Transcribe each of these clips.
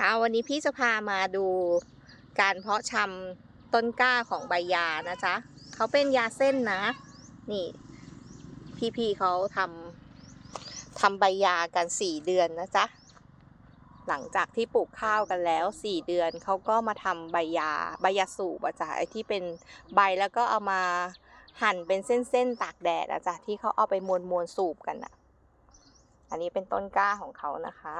เอาวันนี้พี่จะพามาดูการเพาะชำต้นกล้าของใบยานะจ๊ะเขาเป็นยาเส้นนะ นี่ พี่ๆเขาทำทำใบยากันสี่เดือนนะจ๊ะหลังจากที่ปลูกข้าวกันแล้วสี่เดือนเขาก็มาทำใบยาใบยาสูบอะจ๊ะไอที่เป็นใบแล้วก็เอามาหั่นเป็นเส้นๆตากแดดอะจ๊ะที่เขาเอาไปมวนมวนๆสูบกันอะอันนี้เป็นต้นกล้าของเขานะคะ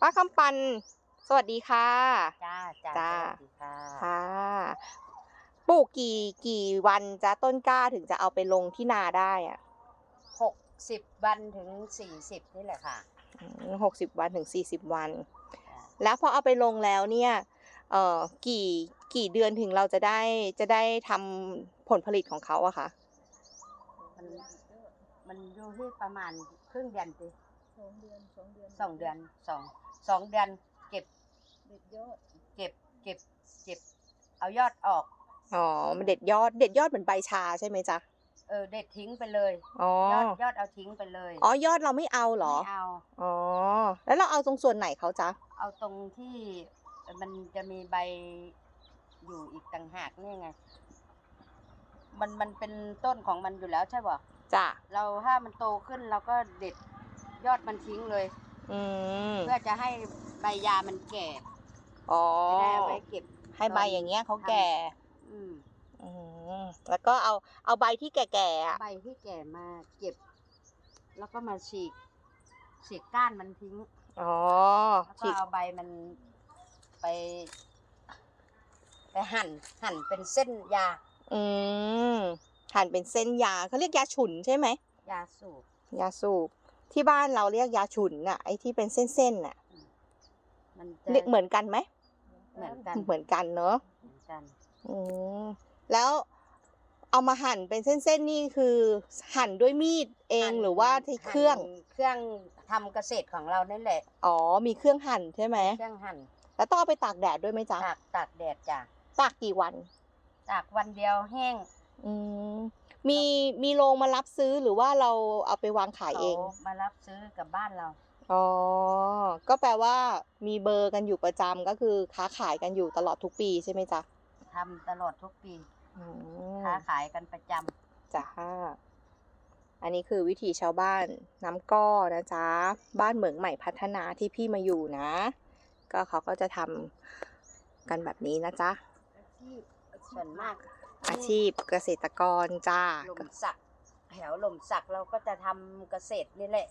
ป้าคำปัน สวัสดีค่ะ จ้าจ้าจ้า สวัสดีค่ะค่ะ ปลูกกี่กี่วันจะต้นกล้าถึงจะเอาไปลงที่นาได้อะหกสิบวันถึงสี่สิบนี่แหละค่ะ หกสิบวันถึงสี่สิบวันจ้าแล้วพอเอาไปลงแล้วเนี่ยเอ่อกี่กี่เดือนถึงเราจะได้จะได้ทำผลผลิตของเขาอะคะมันมันอยู่ที่ประมาณครึ่งเดือนสิส องเดือนสองเดือนสองเดือนสองสองเดือนเก็บเด็ดยอดเก็บเก็บเก็บ เอายอดออกอ๋อมันเด็ดยอดเด็ดยอดเหมือนใบชาใช่ไหมจ๊ะเออเด็ดทิ้งไปเลยอ๋อยอดยอดเอาทิ้งไปเลยอ๋อยอดเราไม่เอาเหรอไม่เอาอ๋อแล้วเราเอาตรงส่วนไหนเขาจ๊ะเอาตรงที่มันจะมีใบอยู่อีกต่างหากนี่ไง มันมันเป็นต้นของมันอยู่แล้วใช่ป่ะจ้ะเราถ้ามันโตขึ้นเราก็เด็ด ยอดมันทิ้งเลย อืมเพื่อจะให้ใบยามันแก่อ๋อจะได้เอาไว้เก็บ ให้ใบอย่างเงี้ยเขาแก่ อืมอืมแล้วก็เอาเอาใบที่แก่ๆอะใบที่แก่มาเก็บ แล้วก็มาฉีกฉีกก้านมันทิ้ง อ๋อแล้วก็ฉีกเอาใบมันไป ไปหั่น หั่นเป็นเส้นยา อืมหั่นเป็นเส้นยาเขาเรียกยาฉุนใช่ไหมยาสูบยาสูบ ที่บ้านเราเรียกยาฉุนน่ะไอ้ที่เป็นเส้นๆน่ะมันจะเรียกเหมือนกันไหมเหมือนกันเหมือนกันเนอะเหมือนกันอืมแล้วเอามาหั่นเป็นเส้นๆนี่คือหั่นด้วยมีดเองหั่นหรือว่าที่เครื่องหั่นเครื่องทำเกษตรของเรานั่นแหละอ๋อมีเครื่องหั่นใช่ไหมเครื่องหั่นแล้วต้องเอาไปตากแดดด้วยไหมจ๊ะตากตากแดดจ้ะตากกี่วัน ตากวันเดียวแห้ง อืมมีมีโรงมารับซื้อหรือว่าเราเอาไปวางขายเอง ขามารับซื้อกับบ้านเรา อ๋อ ก็แปลว่ามีเบอร์กันอยู่ประจำก็คือค้าขายกันอยู่ตลอดทุกปีใช่ไหมจ๊ะทำตลอดทุกปี อืมค้าขายกันประจำจ้าอันนี้คือวิถีชาวบ้านน้ำก้อนะจ๊ะ บ้านเหมืองใหม่พัฒนาที่พี่มาอยู่นะ ก็เขาก็จะทำกันแบบนี้นะจ๊ะ อาชีพ ส่วนมากอาชีพเกษตรกรจ้าหล่มสักแถวหล่มสักเราก็จะทำเกษตรนี่แหละ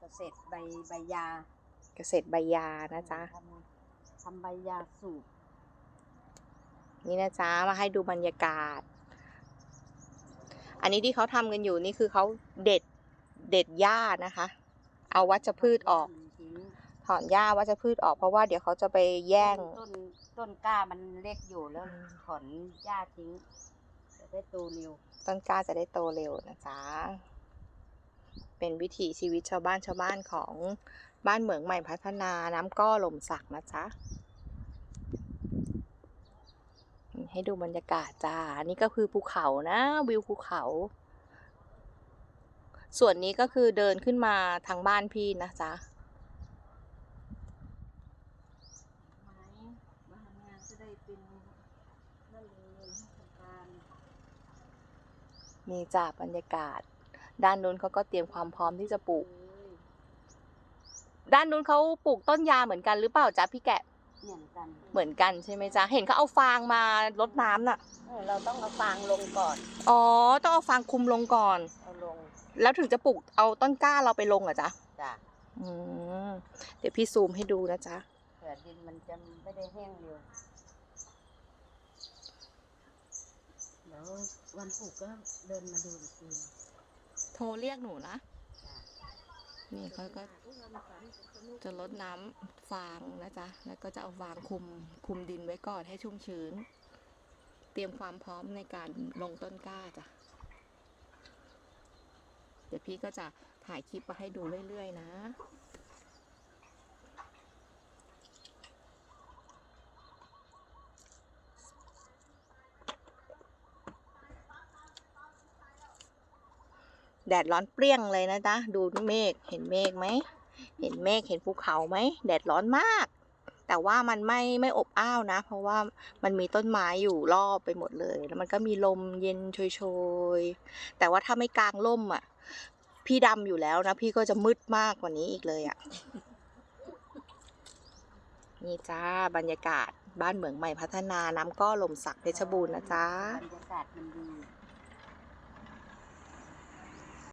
เกษตรใบใบยาเกษตรใบยานะจ๊ะ ทำทำใบยาสูบนี่นะจ๊ะมาให้ดูบรรยากาศ อันนี้ที่เขาทำกันอยู่นี่คือเขาเด็ดเด็ดหญ้านะคะ เอาวัชพืชออกทิ้งถอนหญ้าวัชพืชออกเพราะว่าเดี๋ยวเขาจะไปแย่งต้น ต้นกล้ามันเล็กอยู่แล้วถอนหญ้าทิ้งจะได้โตเร็วต้นกล้าจะได้โตเร็วนะจ๊ะเป็นวิถีชีวิตชาวบ้านชาวบ้านของบ้านเหมืองใหม่พัฒนาน้ำก้อหล่มสักนะจ๊ะให้ดูบรรยากาศจ้าอันนี้ก็คือภูเขานะวิวภูเขา ส่วนนี้ก็คือเดินขึ้นมาทางบ้านพี่นะจ๊ะ ไม้มาทำงานจะได้เป็นนั่นเลยทำการ มีจ้าบรรยากาศ ด้านนู้นเขาก็เตรียมความพร้อมที่จะปลูกเลยด้านนู้นเขาปลูกต้นยาเหมือนกันหรือเปล่าจ๊ะพี่แกะ เหมือนกันเหมือนกันใช่ไหมจ๊ะ เห็นเขาเอาฟางมารดน้ำน่ะ เออเราต้องเอาฟางลงก่อน อ๋อ ต้องเอาฟางคลุมลงก่อน เอาลงแล้วถึงจะปลูกเอาต้นกล้าเราไปลงเหรอจ๊ะ จ้ะอืม เดี๋ยวพี่ซูมให้ดูนะจ๊ะ เผื่อดินมันจะไม่ได้แห้งเร็ว ดี๋ยววันปลูกก็เดินมาดูอีกทีโทรเรียกหนูนะ นี่เขาก็ทุกวันฝันสนุกจะลดน้ำฟางนะจ๊ะ แล้วก็จะเอาฟางคลุมคลุมดินไว้ก่อนให้ชุ่มชื้น เตรียมความพร้อมในการลงต้นกล้าจ้ะ เดี๋ยวพี่ก็จะถ่ายคลิปมาให้ดูเรื่อยๆนะ แดดร้อนเปรี้ยงเลยนะจ๊ะ ดูเมฆ เห็นเมฆไหม เห็นเมฆ เห็นภูเขาไหม แดดร้อนมาก แต่ว่ามันไม่ไม่อบอ้าวนะ เพราะว่ามันมีต้นไม้อยู่รอบไปหมดเลย แล้วมันก็มีลมเย็นโชยๆ แต่ว่าถ้าไม่กลางร่มอะ พี่ดำอยู่แล้วนะ พี่ก็จะมืดมากกว่านี้อีกเลยอะ นี่จ้าบรรยากาศบ้านเหมืองใหม่พัฒนาน้ำก้อลมสักเพชรบูรณ์นะจ๊ะบรรยากาศมันดี